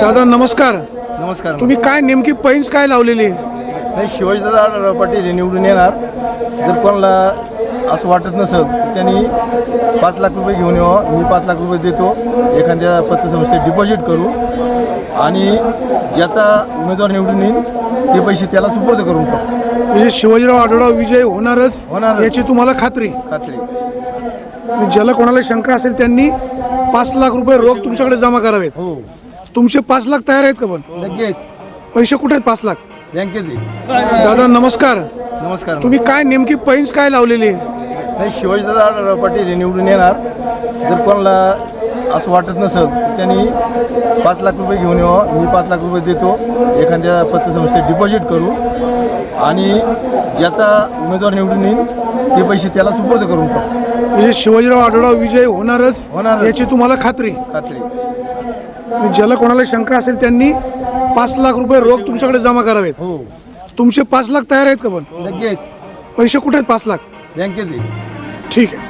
दादा नमस्कार. नमस्कार. तुम्ही काय नेमकी पैंज काय लावलेली? नाही शिवाजीदादा पाटील हे निवडून येणार जर कोणाला असं वाटत नसेल तर त्यांनी पाच लाख रुपये घेऊन यावं. मी पाच लाख रुपये देतो. एखाद्या पतसंस्थेत डिपॉझिट करू. आणि ज्याचा उमेदवार निवडून येईल ते पैसे त्याला सुपूर्द करून टाकू. म्हणजे शिवाजीराव आढळराव विजय होणारच होणारच. याची तुम्हाला खात्री? खात्री. ज्याला कोणाला शंका असेल त्यांनी पाच लाख रुपये रोख तुमच्याकडे जमा करावेत. हो. तुमचे पाच लाख तयार आहेत का पण? लगेच. पैसे कुठे आहेत पाच लाख? बँकेत येईल दादा नमस्कार. नमस्कार. तुम्ही काय नेमकी पैंज काय लावलेली नाही शिवाजीदादा पाटील हे निवडून येणार. जर कोणाला असं वाटत नसेल तर त्यांनी पाच लाख रुपये घेऊन यावं. मी पाच लाख रुपये देतो. एखाद्या पतसंस्थेत डिपॉझिट करू. आणि ज्याचा उमेदवार निवडून येईल ते पैसे त्याला सुपूर्द करून टाकू. म्हणजे शिवाजीराव आढळराव विजय होणारच होणारच. याची तुम्हाला खात्री? खात्री. ज्याला कोणाला शंका असेल त्यांनी पाच लाख रुपये रोख तुमच्याकडे जमा करावेत. हो. तुमचे पाच लाख तयार आहेत का पण? लगेच. पैसे कुठे आहेत पाच लाख? बँकेत येईल ठीक आहे.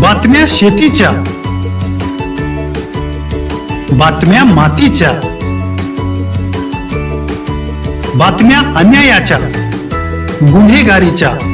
बातम्या शेतीच्या. बातम्या मातीच्या. बातम्या अन्यायाच्या. गुन्हेगारीच्या.